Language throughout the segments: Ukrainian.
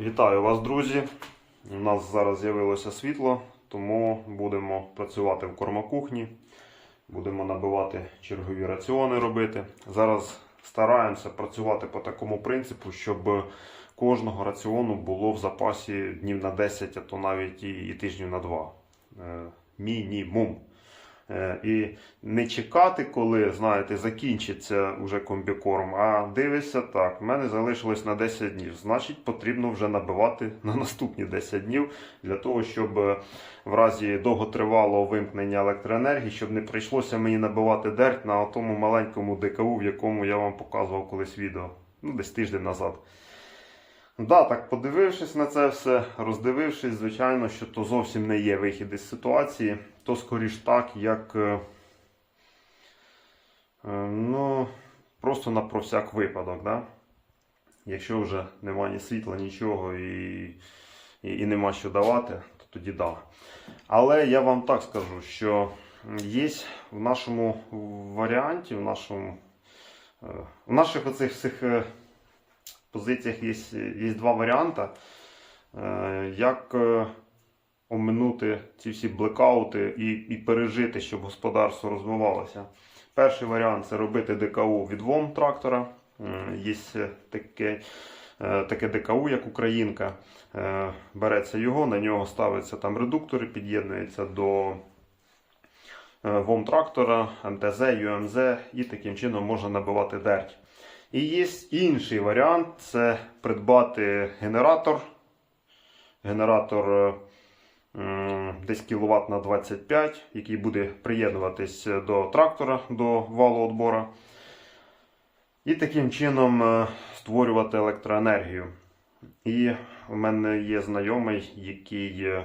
Вітаю вас, друзі! У нас зараз з'явилося світло, тому будемо працювати в кормокухні. Будемо набивати чергові раціони робити. Зараз стараємося працювати по такому принципу, щоб кожного раціону було в запасі днів на 10, а то навіть і, тижнів на 2. Е, мінімум. Е, І не чекати, коли, знаєте, закінчиться вже комбікорм, а дивишся так, в мене залишилось на 10 днів. Значить, потрібно вже набивати на наступні 10 днів для того, щоб е, в разі довготривалого вимкнення електроенергії, щоб не прийшлося мені набивати дерть на тому маленькому ДКУ, в якому я вам показував колись відео, ну десь тиждень назад. Да, так подивившись на це все, роздивившись, звичайно, що то зовсім не є вихід із ситуації, то скоріш так, як е, е, ну, просто на про всяк випадок. Да? Якщо вже нема ні світла, нічого і, і, і нема що давати, то тоді да. Але я вам так скажу, що є в нашому варіанті, в нашому, е, в наших оцих всіх. позиціях є, є два варіанти, як оминути ці всі блекаути і, і пережити, щоб господарство розвивалося. Перший варіант це робити ДКУ відвом трактора. Е, Є таке, е, таке ДКУ, як Українка. Е, Береться його, на нього ставиться там редуктори, під'єднується до е, ВОМ трактора, МТЗ, ЮМЗ і таким чином можна набивати дерть. І є інший варіант це придбати генератор. Генератор десь кВт на 25, який буде приєднуватись до трактора до валу отбора. І таким чином е, створювати електроенергію. І в мене є знайомий, який е,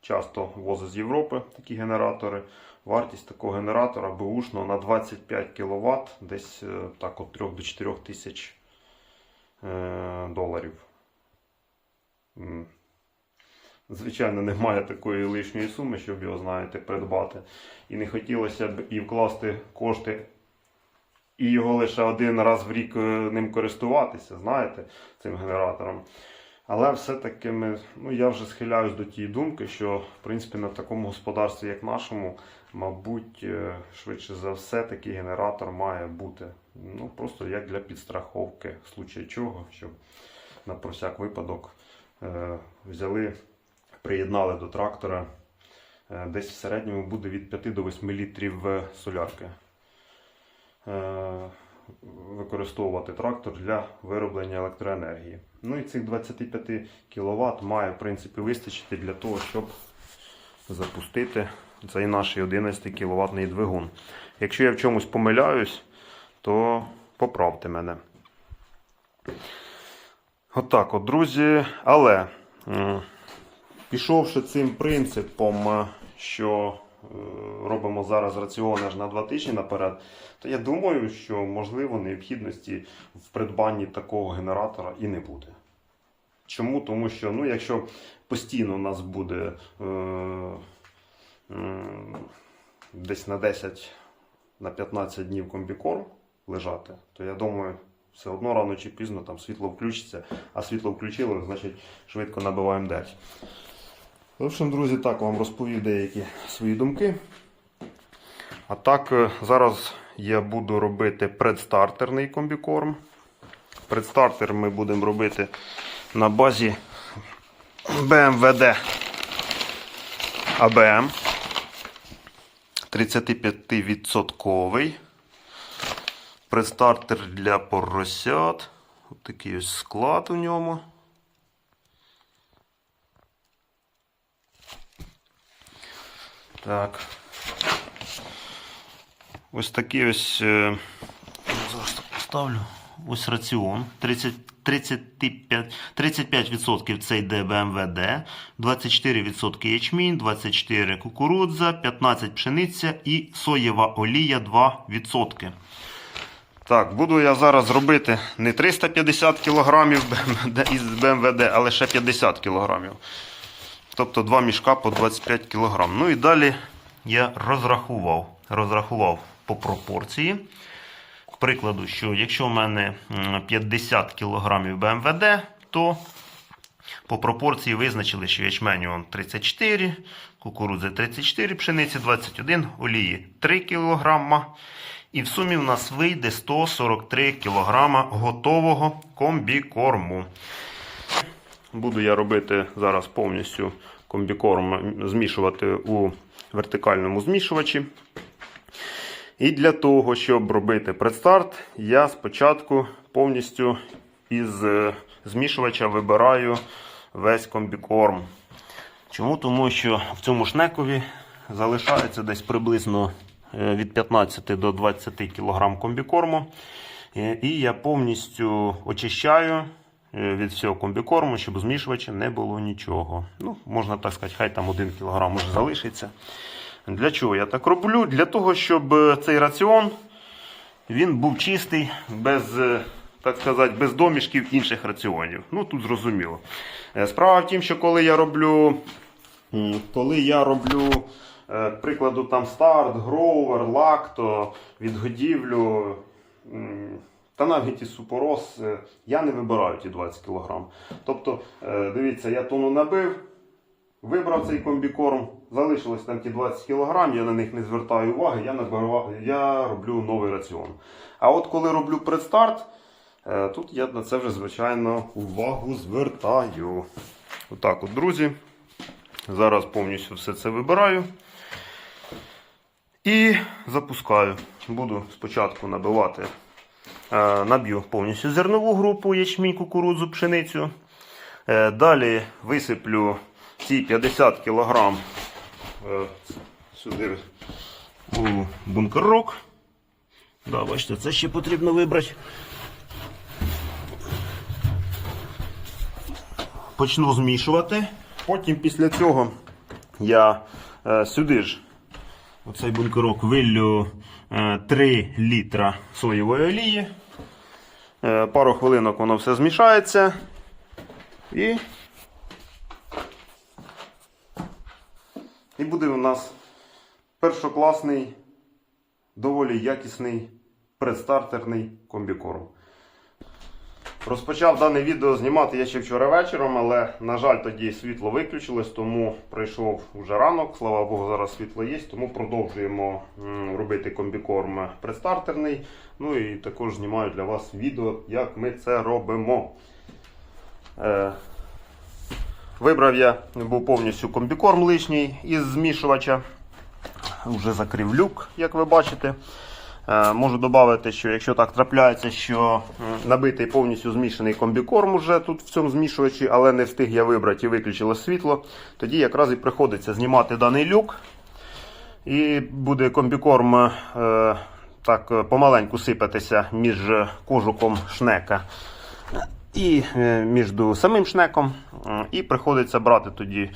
часто возить з Європи такі генератори. Вартість такого генератора бушного на 25 кВт, десь е, так от 3 до 4 тисяч е, доларів. Звичайно, немає такої лишньої суми, щоб його, знаєте, придбати. І не хотілося б і вкласти кошти, і його лише один раз в рік е, ним користуватися, знаєте, цим генератором. Але все-таки ми, ну, я вже схиляюсь до тієї думки, що в принципі на такому господарстві, як нашому, мабуть, е, швидше за все, такий генератор має бути. Ну, просто як для підстраховки, в случаї чого, щоб на про всяк випадок е, взяли, приєднали до трактора. Е, десь в середньому буде від 5 до 8 літрів солярки. Е, використовувати трактор для вироблення електроенергії. Ну і цих 25 кВт має в принципі вистачити для того, щоб запустити цей наш 11 кВт двигун. Якщо я в чомусь помиляюсь, то поправте мене. Отак от, друзі. Але пішовши цим принципом, е, що е, робимо зараз раціон аж на два тижні наперед, то я думаю, що можливо необхідності в придбанні такого генератора і не буде. Чому? Тому що ну, якщо постійно у нас буде е, м, десь на 10 на 15 днів комбікорм лежати, то я думаю, все одно рано чи пізно там світло включиться, а світло включило, значить швидко набиваємо дерть. В общем, друзі, так вам розповів деякі свої думки. А так, е, зараз я буду робити предстартерний комбікорм. Предстартер ми будемо робити на базі BMWD ABM 35%. Предстартер для поросят. Ось такий ось склад у ньому. Так. Ось такий ось. е, Зараз так поставлю. Ось раціон. 30, 35, 35% це йде БМВД, 24% ячмінь, 24% кукурудза, 15% пшениця і соєва олія 2%. Так, буду я зараз робити не 350 кг із БМВД, а лише 50 кг. Тобто два мішка по 25 кг. Ну і далі я розрахував, розрахував по пропорції. К прикладу, що якщо в мене 50 кг БМВД, то По пропорції визначили, що ячменю 34, кукурудзи 34, пшениці 21, олії 3 кг. І в сумі в нас вийде 143 кг готового комбікорму. Буду я робити зараз повністю комбікорм, змішувати у вертикальному змішувачі. І для того, щоб робити предстарт, я спочатку повністю із е, змішувача вибираю весь комбікорм. Чому? Тому що в цьому шнекові залишається десь приблизно е, від 15 до 20 кг комбікорму. Е, І я повністю очищаю від всього комбікорму, щоб змішувачі не було нічого. Ну, можна так сказати, хай там 1 кг може залишиться. Для чого я так роблю? Для того, щоб е, цей раціон він був чистий, без, е, так сказати, без домішків інших раціонів. Ну тут зрозуміло. Е, Справа в тім, що коли я роблю, коли я роблю, е, к прикладу, там старт, гроувер, лакто, відгодівлю. Та навіть і супорос, е, я не вибираю ті 20 кг. Тобто, е, дивіться, я тону набив, Вибрав цей комбікорм, залишилось там ті 20 кг, я на них не звертаю уваги, я, набирав, я роблю новий раціон. А от коли роблю предстарт, е, тут я на це вже, звичайно, увагу звертаю. Отак от, друзі. Зараз повністю все це вибираю. І запускаю. Буду спочатку набивати, наб'ю повністю зернову групу, ячмінь, кукурудзу, пшеницю. Е, Далі висиплю ці 50 кг е, сюди у бункерок. Да, бачите, це ще потрібно вибрати. Почну змішувати. Потім після цього я е, сюди ж оцей бункерок виллю е, 3 літра соєвої олії. Е, пару хвилинок воно все змішається. І І буде у нас першокласний, доволі якісний предстартерний комбікорм. Розпочав дане відео знімати я ще вчора вечором, але, на жаль, тоді світло виключилось, тому прийшов вже ранок. Слава Богу, зараз світло є, тому продовжуємо робити комбікорм предстартерний. Ну і також знімаю для вас відео, як ми це робимо. Е, Вибрав я був повністю комбікорм лишній із змішувача. Вже закрив люк, як ви бачите. Е, Можу додати, що якщо так трапляється, що набитий повністю змішаний комбікорм уже тут в цьому змішувачі, але не встиг я вибрати і виключило світло, тоді якраз і приходиться знімати даний люк. І буде комбікорм е, так е, помаленьку сипатися між кожуком шнека і між самим шнеком. І приходиться брати тоді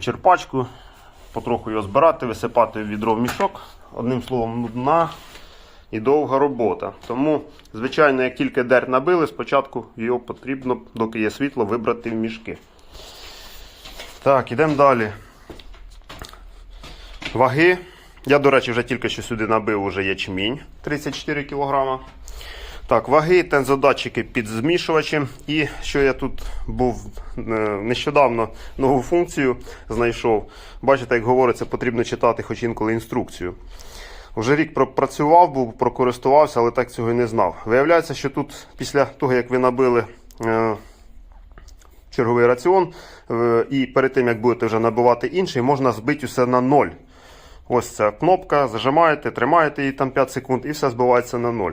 черпачку, потроху його збирати, висипати в відро в мішок. Одним словом, нудна і довга робота. Тому, звичайно, як тільки дерть набили, спочатку його потрібно, доки є світло, вибрати в мішки. Так, ідемо далі. Ваги. Я, до речі, вже тільки що сюди набив уже ячмінь 34 кг. Так, ваги, тензодатчики під змішувачем. І що я тут був е, нещодавно нову функцію знайшов. Бачите, як говориться, потрібно читати хоч інколи інструкцію. Вже рік пропрацював, був, прокористувався, але так цього і не знав. Виявляється, що тут після того, як ви набили е, черговий раціон, е, і перед тим, як будете вже набивати інший, можна збити усе на ноль. Ось ця кнопка, зажимаєте, тримаєте її там 5 секунд і все збивається на 0.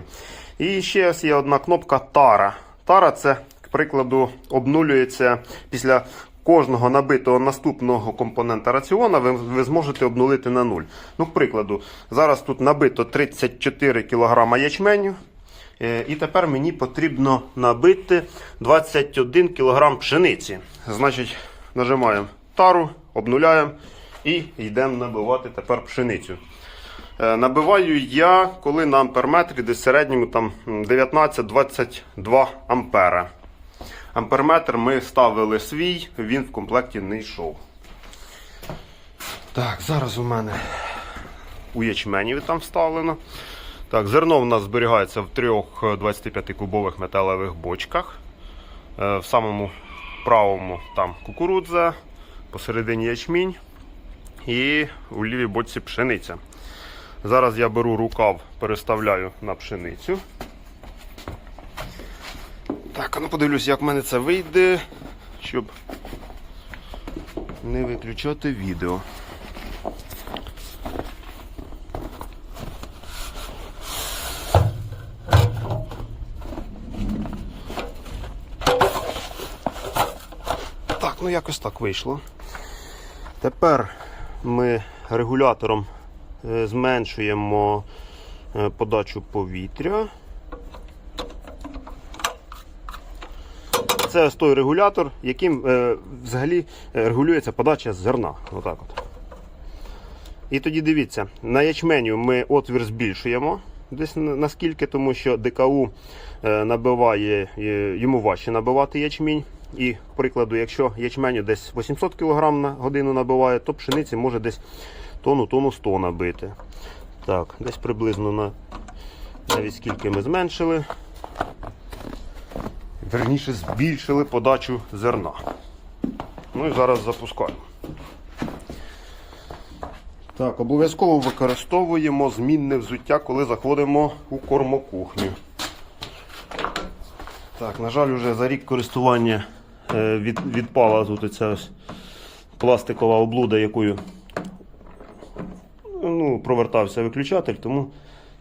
І ще є одна кнопка Тара. Тара це, к прикладу, обнулюється після кожного набитого наступного компонента раціона, ви, ви зможете обнулити на 0. Ну, к прикладу, зараз тут набито 34 кг ячменю. Е, І тепер мені потрібно набити 21 кг пшениці. Значить, нажимаємо тару, обнуляємо і йдемо набивати тепер пшеницю. Е, Набиваю я, коли на амперметрі десь в середньому там 19-22 ампера. Амперметр ми ставили свій, він в комплекті не йшов. Так, зараз у мене у ячменів там вставлено. Так, зерно в нас зберігається в трьох 25-кубових металевих бочках. Е, В самому правому там кукурудза, посередині ячмінь і у лівій боці пшениця. Зараз я беру рукав, переставляю на пшеницю. Так, а ну подивлюсь, як в мене це вийде, щоб не виключати відео. Так, ну якось так вийшло. Тепер ми регулятором е, зменшуємо е, подачу повітря. Це той регулятор, яким е, взагалі е, регулюється подача зерна. Отак от. І тоді дивіться, на ячменю ми отвір збільшуємо десь наскільки, тому що ДКУ е, набиває, е, йому важче набивати ячмінь. І, к прикладу, якщо ячменю десь 800 кг на годину набиває, то пшениці може десь тонну, тонну 100 набити. Так, десь приблизно на навіть скільки ми зменшили. Верніше збільшили подачу зерна. Ну і зараз запускаємо. Так, обов'язково використовуємо змінне взуття, коли заходимо у кормокухню. Так, на жаль, вже за рік користування е, від, відпала тут оця пластикова облуда, якою ну, провертався виключатель, тому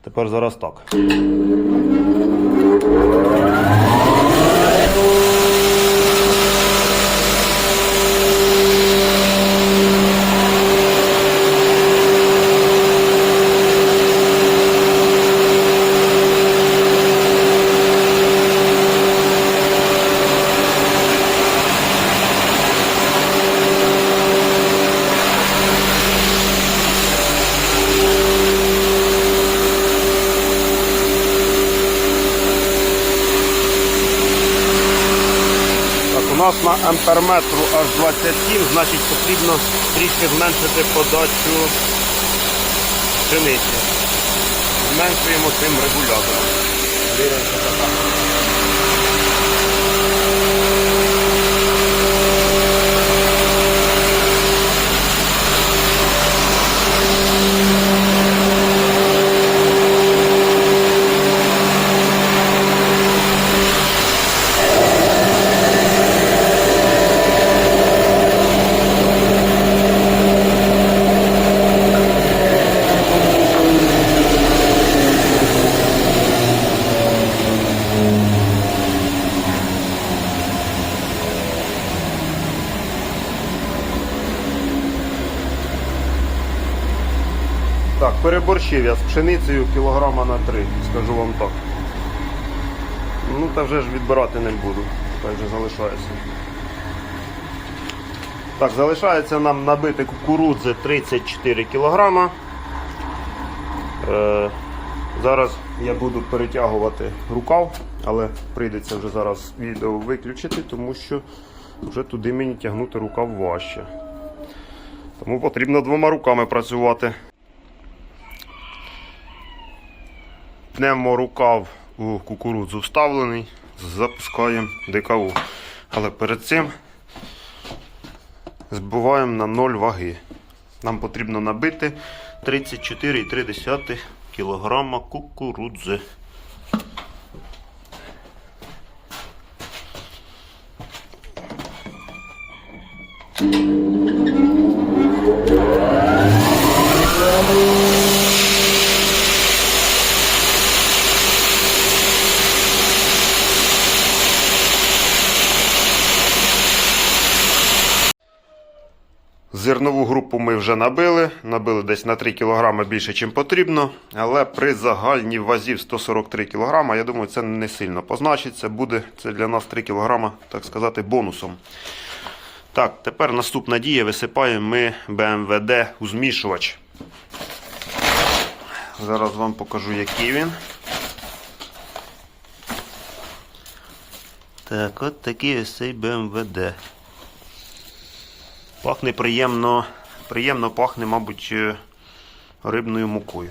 тепер зараз так. Так, у амперметру аж 27, значить потрібно трішки зменшити подачу пшениці. Зменшуємо цим регулятором. Так, переборщив я з пшеницею кілограма на 3, скажу вам так. Ну та вже ж відбирати не буду, так вже залишається. Так, залишається нам набити кукурудзи 34 кілограма. Е, зараз я буду перетягувати рукав, але прийдеться вже зараз відео виключити, тому що вже туди мені тягнути рукав важче. Тому потрібно двома руками працювати. Пневморукав у кукурудзу вставлений, запускаємо ДКУ. Але перед цим збиваємо на 0 ваги. Нам потрібно набити 34,3 кг кукурудзи. Зернову групу ми вже набили. Набили десь на 3 кг більше, ніж потрібно. Але при загальній вазі в 143 кг, я думаю, це не сильно позначиться. Буде це для нас 3 кг, так сказати, бонусом. Так, тепер наступна дія. Висипаємо ми БМВД у змішувач. Зараз вам покажу, який він. Так, от такий ось цей БМВД. Пахне приємно, приємно пахне, мабуть, е, рибною мукою.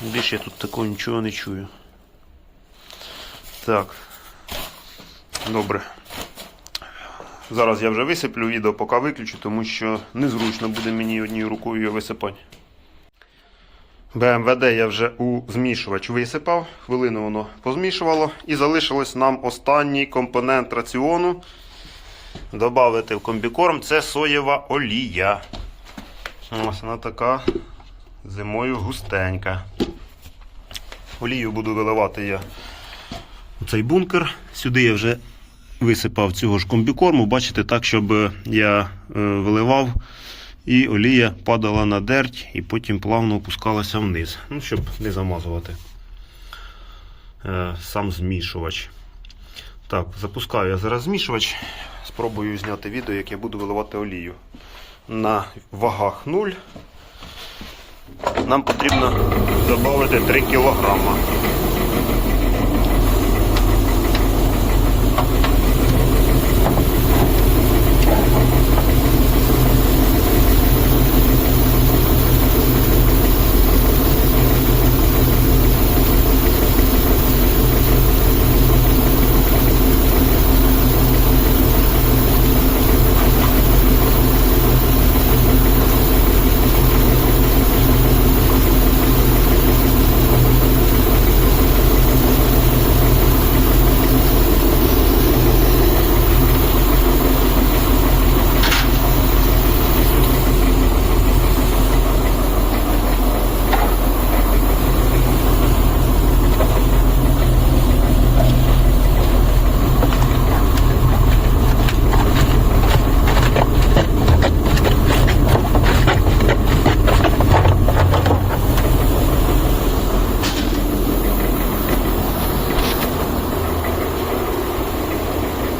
Більше я тут такого нічого не чую. Так. Добре. Зараз я вже висиплю відео, поки виключу, тому що незручно буде мені однією рукою його висипати. БМВД я вже у змішувач висипав, хвилину воно позмішувало. І залишилось нам останній компонент раціону. Добавити в комбікорм це соєва олія. Ось вона така зимою густенька. Олію буду виливати я у цей бункер. Сюди я вже висипав цього ж комбікорму. Бачите, так, щоб я е, виливав і олія падала на дерть і потім плавно опускалася вниз. Ну, щоб не замазувати е, сам змішувач. Так, запускаю я зараз змішувач. Спробую зняти відео, як я буду виливати олію. На вагах 0. Нам потрібно додати 3 кг.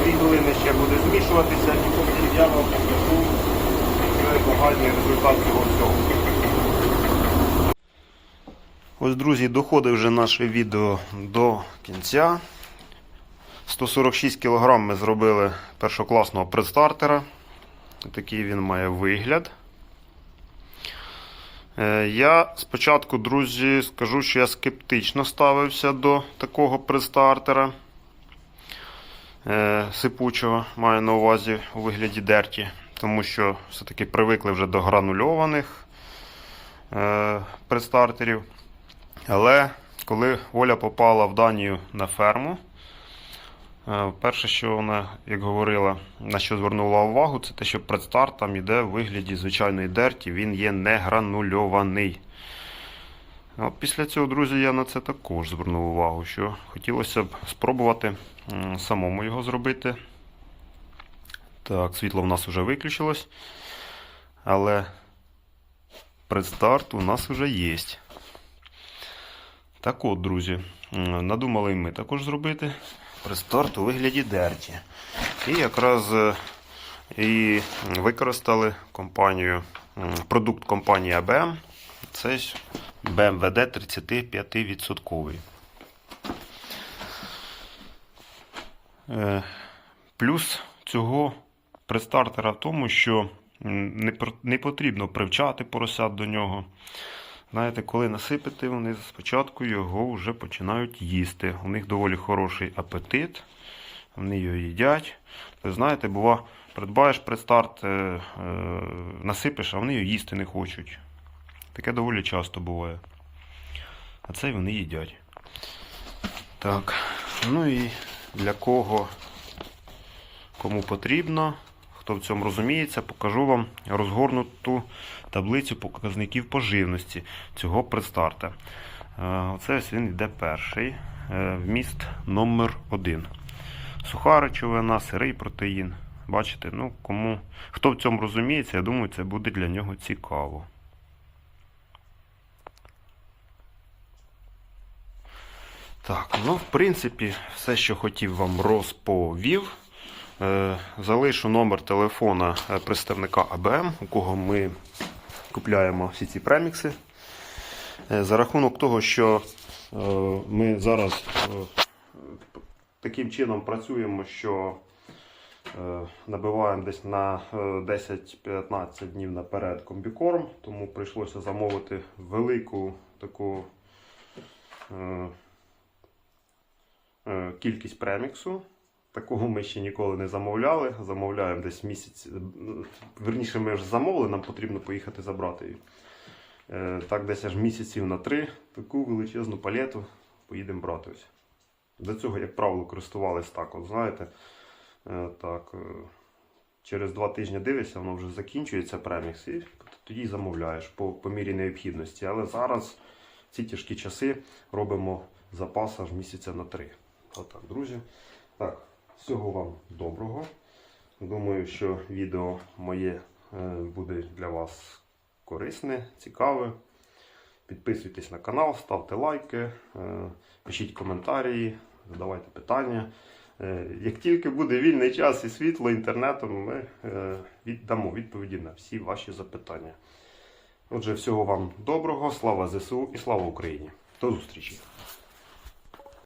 Дві хвилини ще буде змішуватися і потім я вам покажу загальний результат цього всього. Ось, друзі, доходить вже наше відео до кінця. 146 кг ми зробили першокласного предстартера. Такий він має вигляд. Е, Я спочатку, друзі, скажу, що я скептично ставився до такого предстартера сипучого, маю на увазі у вигляді дерті, тому що все-таки привикли вже до гранульованих е, предстартерів. Але коли Оля попала в Данію на ферму, е, перше, що вона, як говорила, на що звернула увагу, це те, що предстарт там йде в вигляді звичайної дерті, він є не гранульований. Після цього, друзі, я на це також звернув увагу, що хотілося б спробувати самому його зробити. Так, світло в нас вже виключилось. Але предстарт у нас вже є. Так от, друзі, надумали і ми також зробити предстарт у вигляді дерті. І якраз е, і використали компанію, продукт компанії ABM. Це BMWD 35%. Е, Плюс цього предстартера в тому, що не, потрібно привчати поросят до нього. Знаєте, коли насипити, вони спочатку його вже починають їсти. У них доволі хороший апетит, вони його їдять. Ви знаєте, бува, придбаєш предстарт, е, е, насипиш, а вони його їсти не хочуть. Таке доволі часто буває. А це вони їдять. Так. Ну і для кого, кому потрібно, хто в цьому розуміється, покажу вам розгорнуту таблицю показників поживності цього предстарта. Е, Оце ось він йде перший. Е, Вміст номер 1 Суха речовина, сирий протеїн. Бачите, ну кому хто в цьому розуміється, я думаю, це буде для нього цікаво. Так, ну, в принципі, все, що хотів вам розповів. Е, залишу номер телефона е, представника АБМ, у кого ми купляємо всі ці премікси. Е, за рахунок того, що ми зараз таким чином працюємо, що набиваємо десь на е, 10-15 днів наперед комбікорм, тому прийшлося замовити велику таку. Е, е, кількість преміксу. Такого ми ще ніколи не замовляли. Замовляємо десь місяць. Верніше, ми вже замовили, нам потрібно поїхати забрати її. Е, Так, десь аж місяців на три таку величезну палету поїдемо брати. Ось. До цього, як правило, користувались так, от знаєте. Е, Так, е, через два тижні дивишся, воно вже закінчується премікс, і тоді замовляєш по, по мірі необхідності. Але зараз ці тяжкі часи робимо запас аж місяця на три. Отак, друзі. Так, всього вам доброго. Думаю, що відео моє е, буде для вас корисне, цікаве. Підписуйтесь на канал, ставте лайки, е, пишіть коментарі, задавайте питання. Е, Як тільки буде вільний час і світло інтернетом, ми віддамо відповіді на всі ваші запитання. Отже, всього вам доброго, слава ЗСУ і слава Україні. До зустрічі!